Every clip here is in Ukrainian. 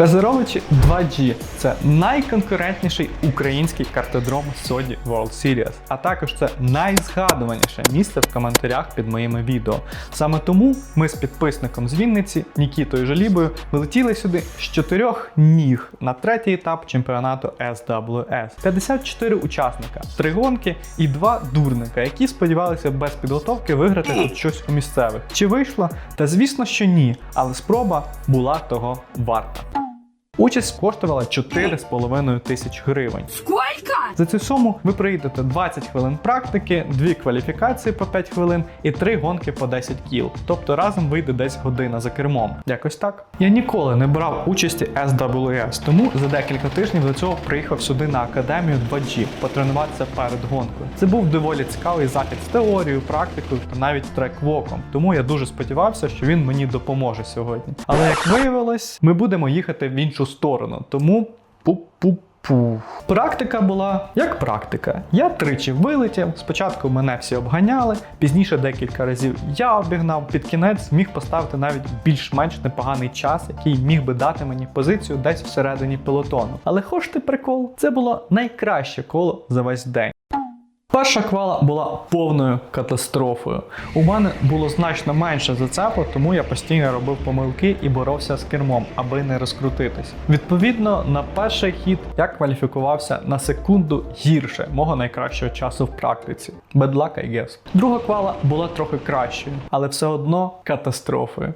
Казировичі 2G це найконкурентніший український картодром Sodi World Series, а також це найзгадуваніше місце в коментарях під моїми відео. Саме тому ми з підписником з Вінниці Нікітою Жалібою вилетіли сюди з чотирьох ніг на третій етап чемпіонату SWS. 54 учасника, три гонки і два дурника, які сподівалися без підготовки виграти тут щось у місцевих. Чи вийшло? Та звісно, що ні, але спроба була того варта. Участь коштувала 4,5 тисяч гривень. Сколько? За цю суму ви проїдете 20 хвилин практики, 2 кваліфікації по 5 хвилин і 3 гонки по 10 кіл. Тобто разом вийде десь година за кермом. Якось так. Я ніколи не брав участі SWS, тому за декілька тижнів до цього приїхав сюди на академію 2G потренуватися перед гонкою. Це був доволі цікавий захід з теорією, практикою та навіть трек-воком. Тому я дуже сподівався, що він мені допоможе сьогодні. Але як виявилось, ми будемо їхати в іншу сторону. Тому пу-пу. Пух. Практика була як практика. Я тричі вилетів. Спочатку мене всі обганяли, пізніше декілька разів я обігнав. Під кінець міг поставити навіть більш-менш непоганий час, який міг би дати мені позицію десь всередині пелотону. Але хоч ти прикол, це було найкраще коло за весь день. Перша квала була повною катастрофою. У мене було значно менше зацепу, тому я постійно робив помилки і боровся з кермом, аби не розкрутитись. Відповідно, на перший хід я кваліфікувався на секунду гірше мого найкращого часу в практиці. Bad luck, I guess. Друга квала була трохи кращою, але все одно катастрофою.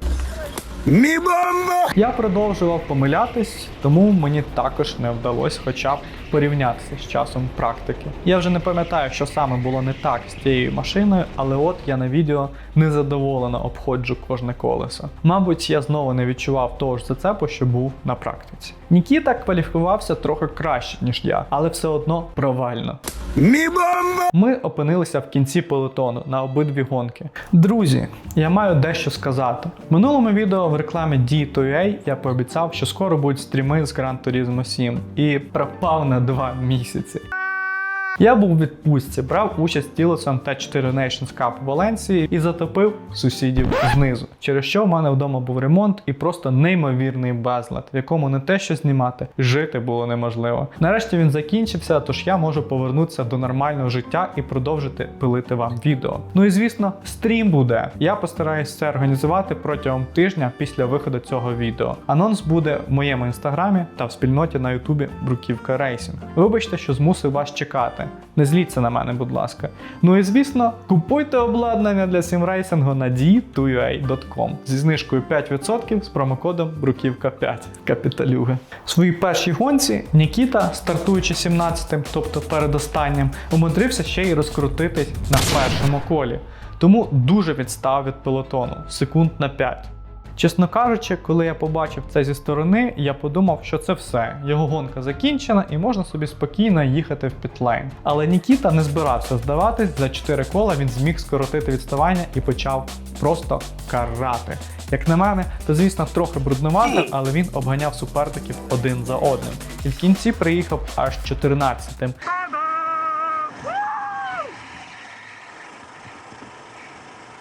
Mi bomba! Я продовжував помилятись, тому мені також не вдалося хоча б порівнятися з часом практики. Я вже не пам'ятаю, що саме було не так з цією машиною, але от я на відео незадоволено обходжу кожне колесо. Мабуть, я знову не відчував того ж зацепу, що був на практиці. Нікіта кваліфікувався трохи краще, ніж я, але все одно провально. Ми опинилися в кінці пелотону на обидві гонки. Друзі, я маю дещо сказати. В минулому відео в рекламі D2A я пообіцяв, що скоро будуть стріми з Gran Turismo 7 і пропав на два місяці. Я був у відпустці, брав участь тілесом Т4 Nations Cup в Валенції і затопив сусідів знизу, через що в мене вдома був ремонт і просто неймовірний безлад, в якому не те, що знімати, жити було неможливо. Нарешті він закінчився, тож я можу повернутися до нормального життя і продовжити пилити вам відео. Ну і звісно, стрім буде. Я постараюсь це організувати протягом тижня після виходу цього відео. Анонс буде в моєму інстаграмі та в спільноті на Ютубі Бруківка Рейсінг. Вибачте, що змусив вас чекати. Не зліться на мене, будь ласка. Ну і звісно, купуйте обладнання для сімрейсингу на d2ua.com зі знижкою 5% з промокодом Бруківка 5. Капіталюги. В своїй першій гонці Нікіта, стартуючи 17-тим, тобто передостаннім, умудрився ще й розкрутитись на першому колі. Тому дуже відстав від пелотону секунд на 5. Чесно кажучи, коли я побачив це зі сторони, я подумав, що це все. Його гонка закінчена і можна собі спокійно їхати в пітлейн. Але Нікіта не збирався здаватись. За 4 кола він зміг скоротити відставання і почав просто карати. Як на мене, то звісно трохи бруднувато, але він обганяв суперників один за одним. І в кінці приїхав аж 14-тим.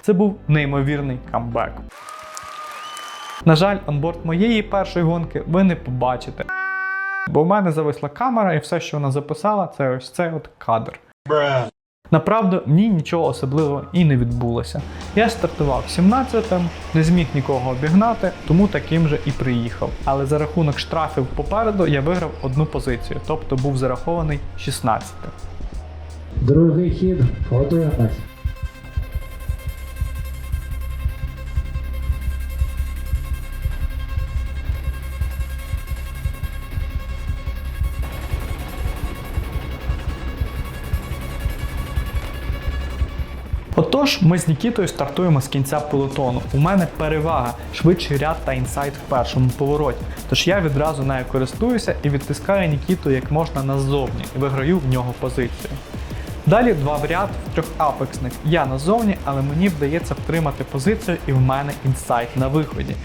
Це був неймовірний камбек. На жаль, онборд моєї першої гонки ви не побачите. Бо в мене зависла камера, і все, що вона записала, це ось цей от кадр. Направду, мені нічого особливого і не відбулося. Я стартував 17-м, не зміг нікого обігнати, тому таким же і приїхав. Але за рахунок штрафів попереду я виграв одну позицію, тобто був зарахований 16-м. Другий хід, готуємось. Отож, ми з Нікітою стартуємо з кінця пелотону. У мене перевага, швидший ряд та інсайт в першому повороті. Тож я відразу нею користуюся і відтискаю Нікіту як можна назовні і виграю в нього позицію. Далі два в ряд в трьох апексних. Я назовні, але мені вдається втримати позицію і в мене інсайт на виході.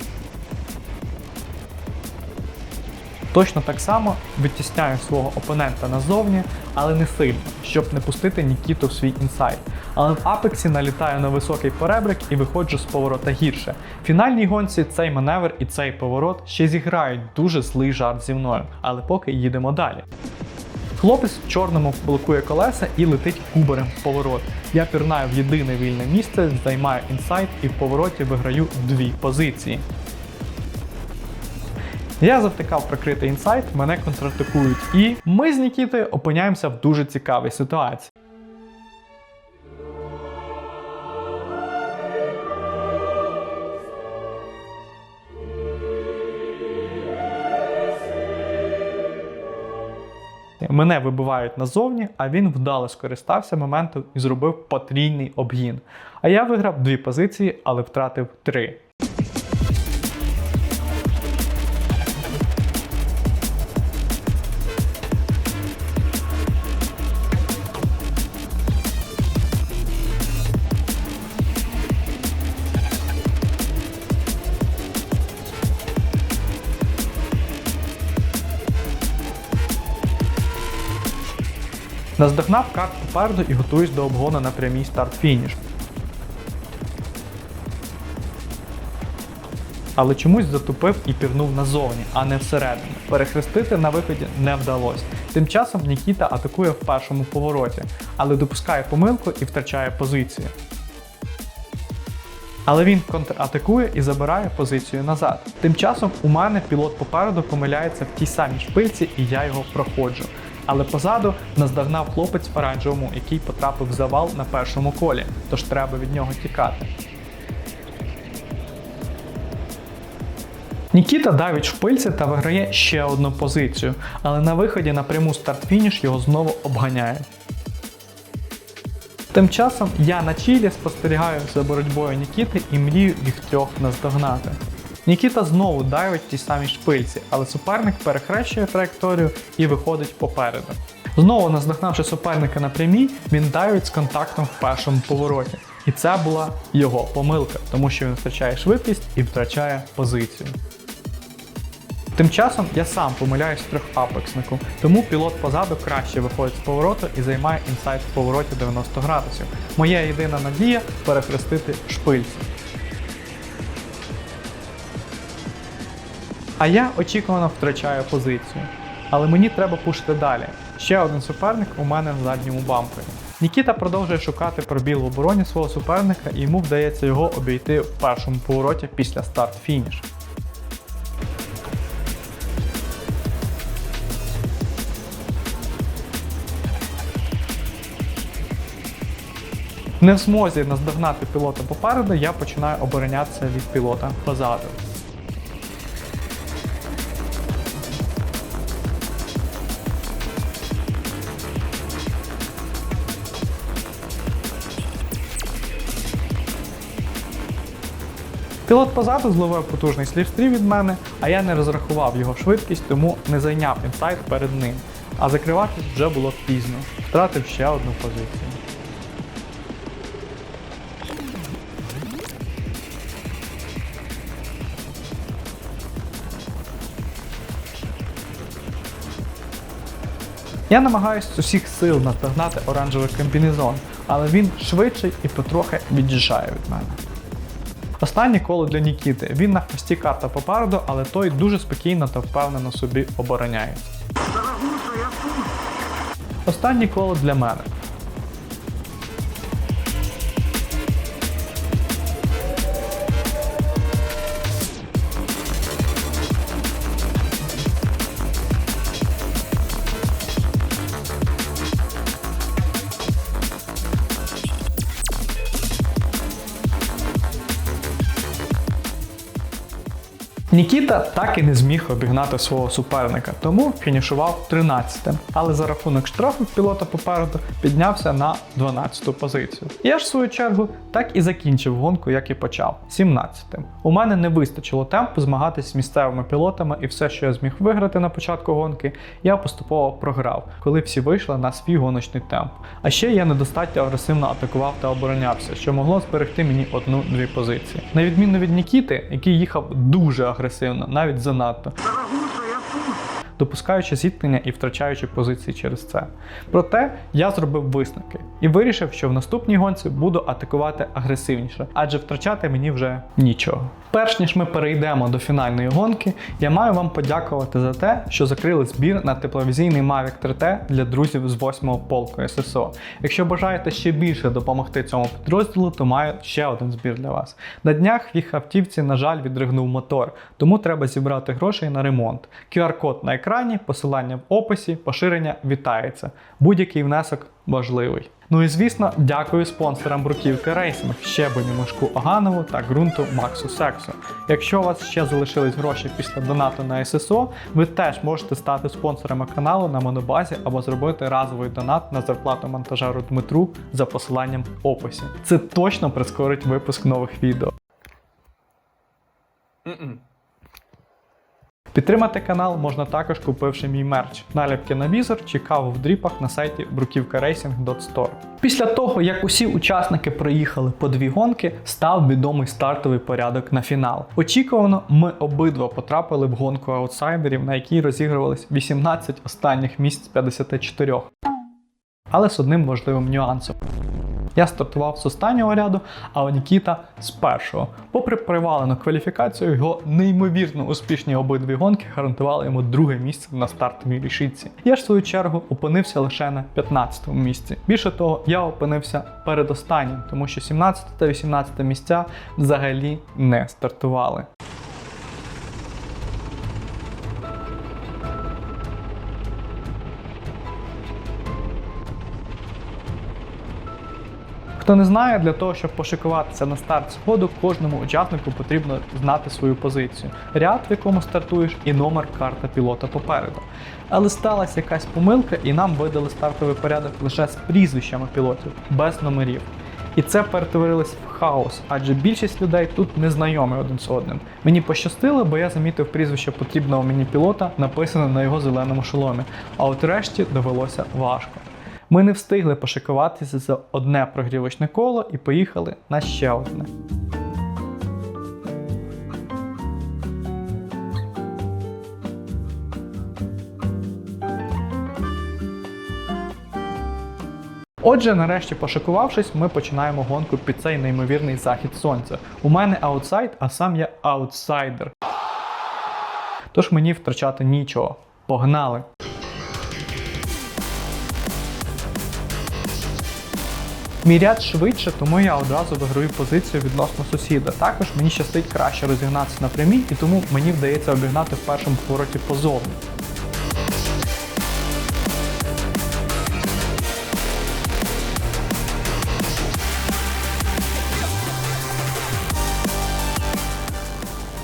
Точно так само витісняю свого опонента назовні, але не сильно, щоб не пустити Нікіту в свій інсайт. але в апексі налітаю на високий перебрик і виходжу з поворота гірше. В фінальній гонці цей маневр і цей поворот ще зіграють дуже злий жарт зі мною, але поки їдемо далі. Хлопець в чорному блокує колеса і летить кубарем в поворот. Я пірнаю в єдине вільне місце, займаю інсайт і в повороті виграю дві позиції. Я завтикав прикритий інсайт, мене контратакують, і ми з Нікітою опиняємося в дуже цікавій ситуації. Мене вибивають назовні, а він вдало скористався моментом і зробив потрійний обгін. А я виграв дві позиції, але втратив три. Наздогнав карт попереду і готуюсь до обгону на прямій старт-фініш. Але чомусь затупив і пірнув назовні, а не всередину. Перехрестити на виході не вдалося. Тим часом Нікіта атакує в першому повороті, але допускає помилку і втрачає позицію. Але він контратакує і забирає позицію назад. Тим часом у мене пілот попереду помиляється в тій самій шпильці, і я його проходжу. Але позаду наздогнав хлопець в оранжевому, який потрапив в завал на першому колі, тож треба від нього тікати. Нікіта давить шпильці та виграє ще одну позицію, але на виході на пряму старт-фініш його знову обганяють. Тим часом я на чілі спостерігаю за боротьбою Нікіти і мрію їх трьох наздогнати. Нікіта знову давить ті самі шпильці, але суперник перехрещує траєкторію і виходить попереду. Знову наздогнавши суперника на прямій, він давить з контактом в першому повороті. І це була його помилка, тому що він втрачає швидкість і втрачає позицію. Тим часом я сам помиляюсь в трьохапекснику, тому пілот позаду краще виходить з повороту і займає інсайт в повороті 90 градусів. Моя єдина надія перехрестити шпильці. А я очікувано втрачаю позицію. Але мені треба пушити далі. Ще один суперник у мене в задньому бампері. Нікіта продовжує шукати пробіл в обороні свого суперника, і йому вдається його обійти в першому повороті після старт-фініш. Не в змозі наздогнати пілота попереду, я починаю оборонятися від пілота позаду. Пілот позаду зловив потужний слівстрів від мене, а я не розрахував його швидкість, тому не зайняв інсайт перед ним. А закривати вже було пізно. Втратив ще одну позицію. Я намагаюся з усіх сил наздогнати оранжевий комбінезон, але він швидший і потрохи від'їжджає від мене. Останнє коло для Нікіти. Він на хвості карта попереду, але той дуже спокійно та впевнено собі обороняється. Останнє коло для мене. Нікіта так і не зміг обігнати свого суперника, тому фінішував 13-тим. Але за рахунок штрафів пілота попереду піднявся на 12-ту позицію. Я ж в свою чергу так і закінчив гонку, як і почав 17-тим. У мене не вистачило темпу змагатись з місцевими пілотами, і все, що я зміг виграти на початку гонки, я поступово програв, коли всі вийшли на свій гоночний темп. А ще я недостатньо агресивно атакував та оборонявся, що могло зберегти мені одну-дві позиції. На відміну від Нікіти, який їхав дуже агресивно, навіть занадто. Допускаючи зіткнення і втрачаючи позиції через це. Проте я зробив висновки і вирішив, що в наступній гонці буду атакувати агресивніше, адже втрачати мені вже нічого. Перш ніж ми перейдемо до фінальної гонки, я маю вам подякувати за те, що закрили збір на тепловізійний Mavic 3T для друзів з 8-го полку ССО. Якщо бажаєте ще більше допомогти цьому підрозділу, то маю ще один збір для вас. На днях в їх автівці, на жаль, відригнув мотор, тому треба зібрати грошей на ремонт. QR-код на екрані, посилання в описі, поширення вітається. Будь-який внесок важливий. Ну і звісно, дякую спонсорам бруківки Рейсинг, Щебеню Мишку Оганову та ґрунту Максу Сексу. Якщо у вас ще залишились гроші після донату на ССО, ви теж можете стати спонсорами каналу на монобазі або зробити разовий донат на зарплату монтажеру Дмитру за посиланням в описі. Це точно прискорить випуск нових відео. Підтримати канал можна також купивши мій мерч, наліпки на візор чи каву в дріпах на сайті бруківкарейсинг.store. Після того, як усі учасники проїхали по дві гонки, став відомий стартовий порядок на фінал. Очікувано, ми обидва потрапили в гонку аутсайдерів, на якій розігрувались 18 останніх місць з 54. Але з одним важливим нюансом. Я стартував з останнього ряду, а Нікіта з першого. Попри привалену кваліфікацію, його неймовірно успішні обидві гонки гарантували йому друге місце на стартовій рішиці. Я ж в свою чергу опинився лише на 15-му місці. Більше того, я опинився передостаннім, тому що 17 та 18 місця взагалі не стартували. Хто не знає, для того, щоб пошикуватися на старт сходу, кожному учаснику потрібно знати свою позицію, ряд, в якому стартуєш, і номер карта пілота попереду. Але сталася якась помилка, і нам видали стартовий порядок лише з прізвищами пілотів, без номерів. І це перетворилось в хаос, адже більшість людей тут не знайомі один з одним. Мені пощастило, бо я замітив прізвище потрібного мені пілота, написане на його зеленому шоломі. А от решті довелося важко. Ми не встигли пошикуватися за одне прогрівочне коло і поїхали на ще одне. Отже, нарешті пошикувавшись, ми починаємо гонку під цей неймовірний захід сонця. У мене аутсайд, а сам я аутсайдер. Тож мені втрачати нічого. Погнали! Мій ряд швидше, тому я одразу виграю позицію відносно сусіда. Також мені щастить краще розігнатися на прямій, і тому мені вдається обігнати в першому повороті позовні.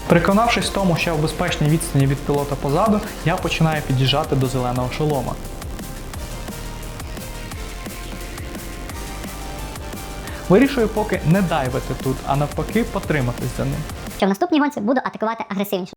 Переконавшись в тому, що я в безпечній відстані від пілота позаду, я починаю під'їжджати до зеленого шолома. Вирішую поки не дайвити тут, а навпаки потриматись за ним. що в наступній гонці буду атакувати агресивніше.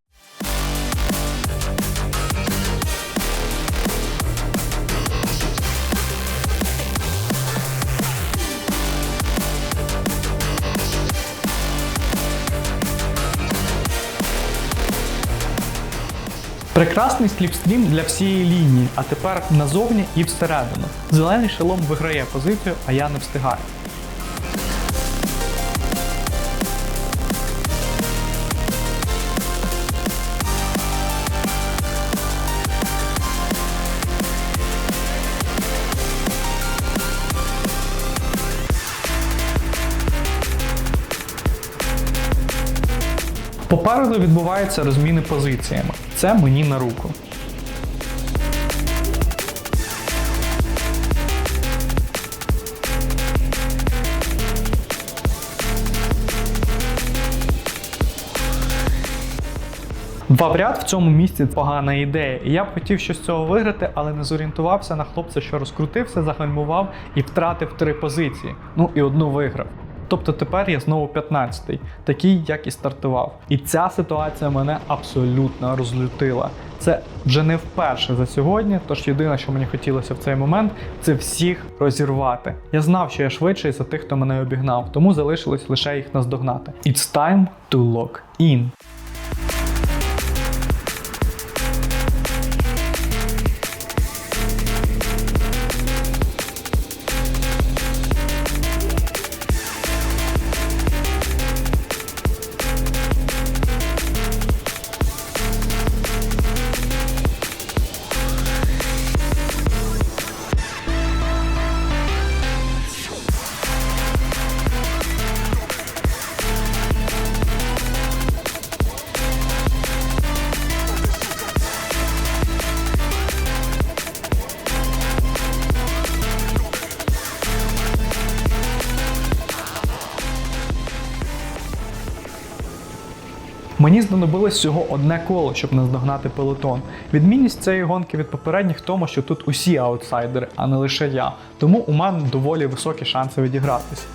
Прекрасний сліпстрім для всієї лінії, а тепер назовні і всередину. Зелений шолом виграє позицію, а я не встигаю. Попереду відбуваються розміни позиціями. Це мені на руку. Два в ряд в цьому місці погана ідея. Я б хотів щось з цього виграти, але не зорієнтувався на хлопця, що розкрутився, загальмував і втратив три позиції. Ну і одну виграв. Тобто тепер я знову 15-й, такий, як і стартував. І ця ситуація мене абсолютно розлютила. Це вже не вперше за сьогодні, тож єдине, що мені хотілося в цей момент, це всіх розірвати. Я знав, що я швидший за тих, хто мене обігнав, тому залишилось лише їх наздогнати. It's time to lock in. Мені знадобилось всього одне коло, щоб наздогнати пелотон. Відмінність цієї гонки від попередніх в тому, що тут усі аутсайдери, а не лише я. Тому у мене доволі високі шанси відігратись.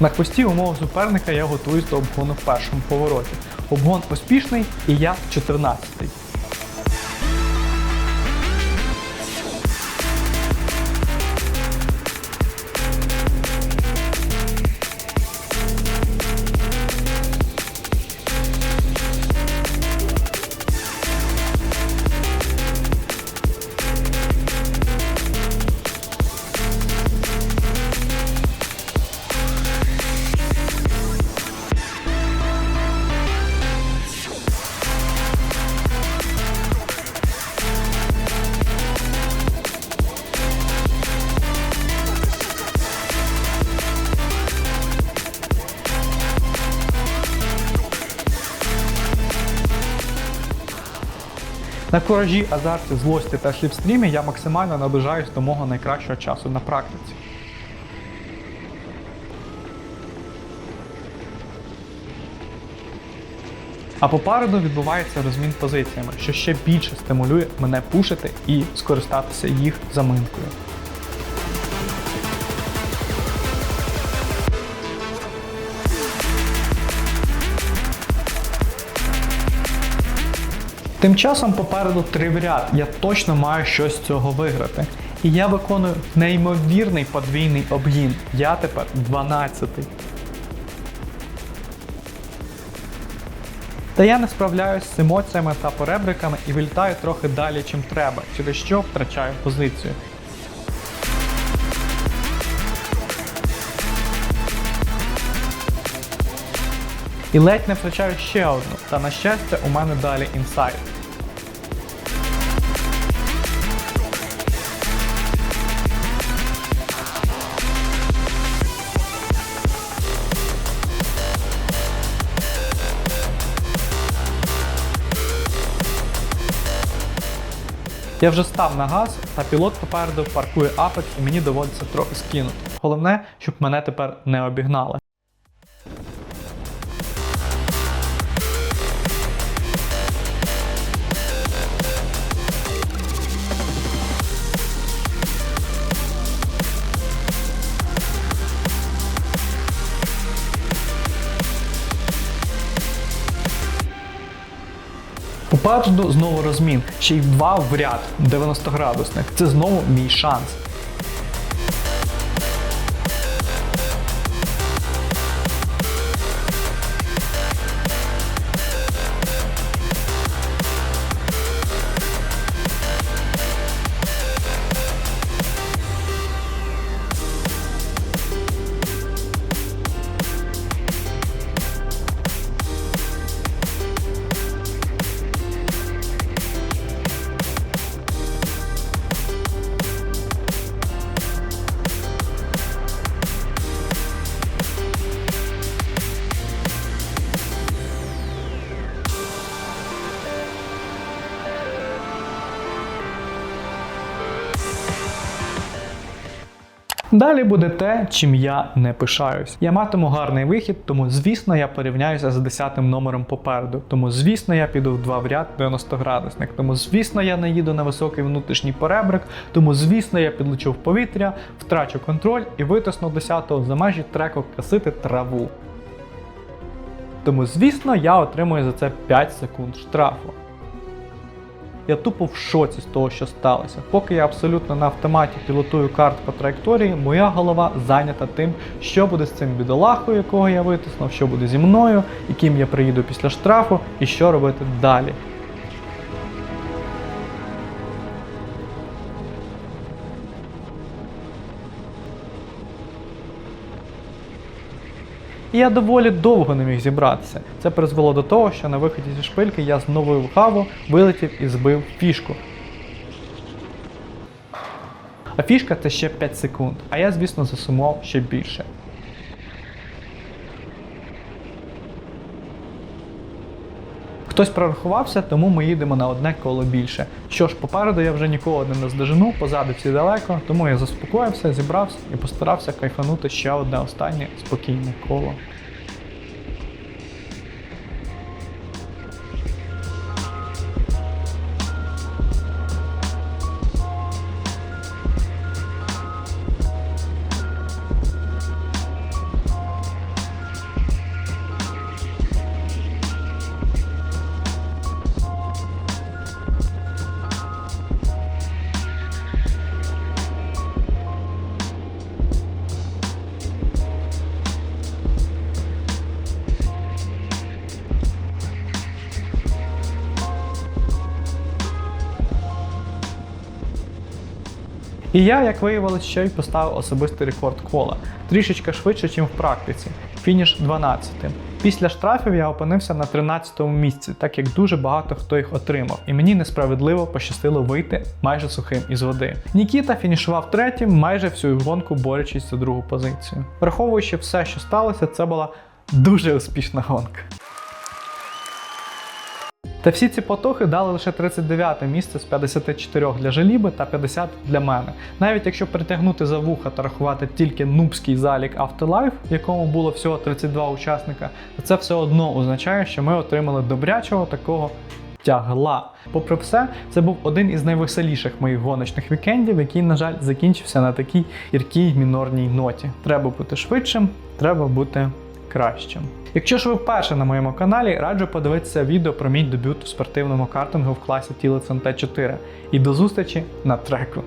На хвості у мого суперника я готуюсь до обгону в першому повороті. Обгон успішний і я 14-й. На куражі, азарті, злості та шліпстрімі я максимально наближаюсь до мого найкращого часу на практиці. А попереду відбувається розмін позиціями, що ще більше стимулює мене пушити і скористатися їх заминкою. Тим часом попереду три в ряд. Я точно маю щось з цього виграти. І я виконую неймовірний подвійний обгін. Я тепер 12-й. Та я не справляюсь з емоціями та поребриками і вилітаю трохи далі, чим треба, через що втрачаю позицію. І ледь не втрачаю ще одну, та на щастя у мене далі інсайд. Я вже став на газ, та пілот попереду паркує апекс і мені доводиться трохи скинути. Головне, щоб мене тепер не обігнали. Попереду знову розмін, ще й два в ряд 90 градусних. Це знову мій шанс. Далі буде те, чим я не пишаюсь. Я матиму гарний вихід, тому звісно я порівняюся з 10-м номером попереду. Тому звісно я піду в два в ряд 90 градусник. Тому звісно я не їду на високий внутрішній перебрик. Тому звісно я підлечу в повітря, втрачу контроль і витисну 10-го за межі треку красити траву. Тому звісно я отримую за це 5 секунд штрафу. Я тупо в шоці з того, що сталося. Поки я абсолютно на автоматі пілотую карт по траєкторії, моя голова зайнята тим, що буде з цим бідолахою, якого я витиснув, що буде зі мною, яким я приїду після штрафу, і що робити далі. І я доволі довго не міг зібратися. Це призвело до того, що на виході зі шпильки я з новою хаву вилетів і збив фішку. А фішка це ще 5 секунд. А я, звісно, засумував ще більше. Хтось прорахувався, тому ми їдемо на одне коло більше. Що ж, попереду я вже нікого не наздожену, позаду всі далеко, тому я заспокоївся, зібрався і постарався кайфанути ще одне останнє спокійне коло. І я, як виявилось, ще й поставив особистий рекорд кола. Трішечки швидше, ніж в практиці. Фініш 12. Після штрафів я опинився на 13-му місці, так як дуже багато хто їх отримав, і мені несправедливо пощастило вийти майже сухим із води. Нікіта фінішував третім, майже всю гонку борючись за другу позицію. Враховуючи все, що сталося, це була дуже успішна гонка. Та всі ці потохи дали лише 39 місце з 54 для Желіби та 50 для мене. Навіть якщо притягнути за вуха та рахувати тільки нубський залік Afterlife, в якому було всього 32 учасника, то це все одно означає, що ми отримали добрячого такого тягла. Попри все, це був один із найвеселіших моїх гоночних вікендів, який, на жаль, закінчився на такій гіркій мінорній ноті. Треба бути швидшим, треба бути кращим. Якщо ж ви вперше на моєму каналі, раджу подивитися відео про мій дебют у спортивному картингу в класі Тілецен Т4. І до зустрічі на треку.